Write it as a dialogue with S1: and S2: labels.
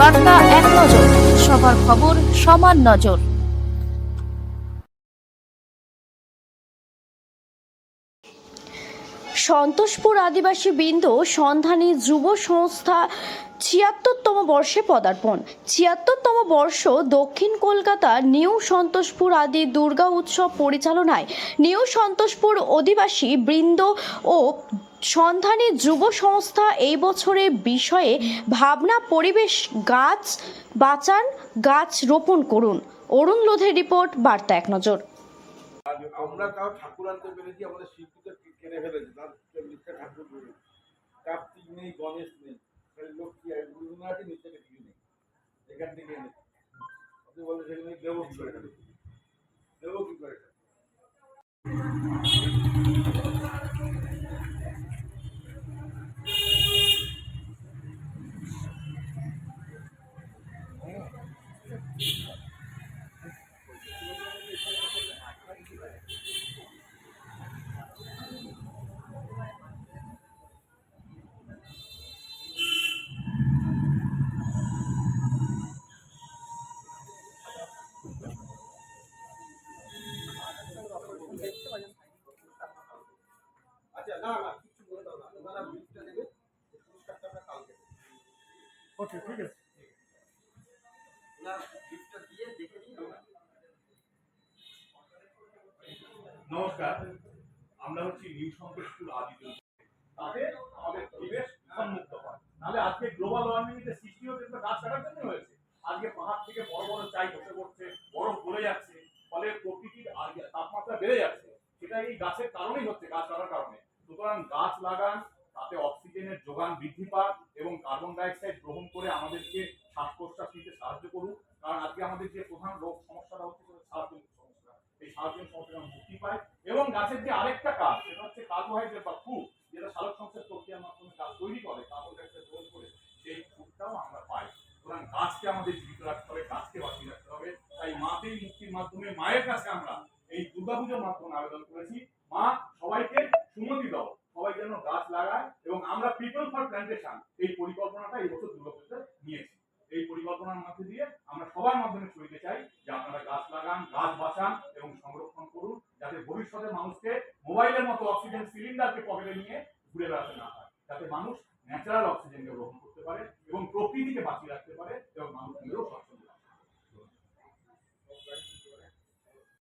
S1: বার্তা এক নজর, সবার খবর সমান নজর। সন্তোষপুর আদিবাসী বৃন্দ সন্ধানী যুব সংস্থা ছিয়াত্তরতম বর্ষে পদার্পণ। ছিয়াত্তরতম বর্ষ দক্ষিণ কলকাতা নিউ সন্তোষপুর আদি দুর্গা উৎসব পরিচালনায় নিউ সন্তোষপুর অধিবাসী বৃন্দ ও সন্ধানী যুব সংস্থা এই বছরের বিষয়ে ভাবনা পরিবেশ গাছ বাঁচান, গাছ রোপণ করুন। অরুণ লোধের রিপোর্ট, বার্তা এক নজর।
S2: আমরা তাও ঠাকুর আনতে পেরেছি, আমাদের কেড়ে ফেলেছে, তার ঠাকুর কার্তিক নেই, গণেশ নেই রবীন্দ্রনাথই নিচে কিছু নেই। এখান থেকে বলে সেখানে না না কিছু বলে দাও না। ওনারা বিলটা দেবে পুরস্কারটা আমরা কালকে
S3: ওকে ঠিক আছে।
S2: ওনার বিলটা দিয়ে দেখে নিই আমরা।
S3: নমস্কার আমরা হচ্ছি নিউ সন্তোষপুর আদিবাসী তাতে আমাদের পরিবেশ উন্মুক্ত হয়। নাহলে আজকে গ্লোবাল ওয়ার্মিং এর সৃষ্টি হচ্ছে তো গাছ কাটার জন্য হয়েছে। আজকে পাহাড় থেকে বড় বড় চাই বসে পড়ছে বরফ গলে যাচ্ছে ফলে প্রকৃতির তাপমাত্রা বেড়ে যাচ্ছে। সেটা এই গাছের কারণেই হচ্ছে গাছ কাটার কারণে। সুতরাং গাছ লাগান, তাতে অক্সিজেনের যোগান বৃদ্ধি পাক এবং কার্বন ডাইঅক্সাইড গ্রহণ করে আমাদেরকে শ্বাস প্রশ্বাস নিতে সাহায্য করুন। কারণ আজকে আমাদের যে প্রধান রোগ সমস্যাটা হচ্ছে সমস্যা। এই শ্বাসজনিত সমস্যা মুক্তি পায় এবং গাছের যে আরেকটা কাজ, সেটা হচ্ছে কার্বোহাইড্রেট বা ফুড যেটা সালোক সংশ্লেষ প্রক্রিয়ার মাধ্যমে গাছ তৈরি করে কার্বন ডাইঅক্সাইড গ্রহণ করে, সেই ফুডটাও আমরা পাই। সুতরাং গাছকে আমাদের জীবিত রাখতে হবে, গাছকে বাঁচিয়ে রাখতে হবে। তাই মাতেই মুক্তির মাধ্যমে মায়ের কাছে আমরা প্রেজেন্টেশন এই পরিকল্পনাটা এই বছর দুর্গাপুজোতে নিয়েছি। এই পরিকল্পনার মধ্যে দিয়ে আমরা সবার মাধ্যমে ছড়িতে চাই যে আপনারা গাছ লাগান, গাছ বাঁচান এবং সংরক্ষণ করুন, যাতে ভবিষ্যতে মানুষকে মোবাইলের মতো অক্সিজেন সিলিন্ডারকে পকেটে নিয়ে ঘুরে বেড়াতে না হয়। যাতে মানুষ ন্যাচারাল অক্সিজেনকে গ্রহণ করতে পারে এবং প্রকৃতিকে বাঁচিয়ে রাখতে পারে এবং মানুষ নিজেও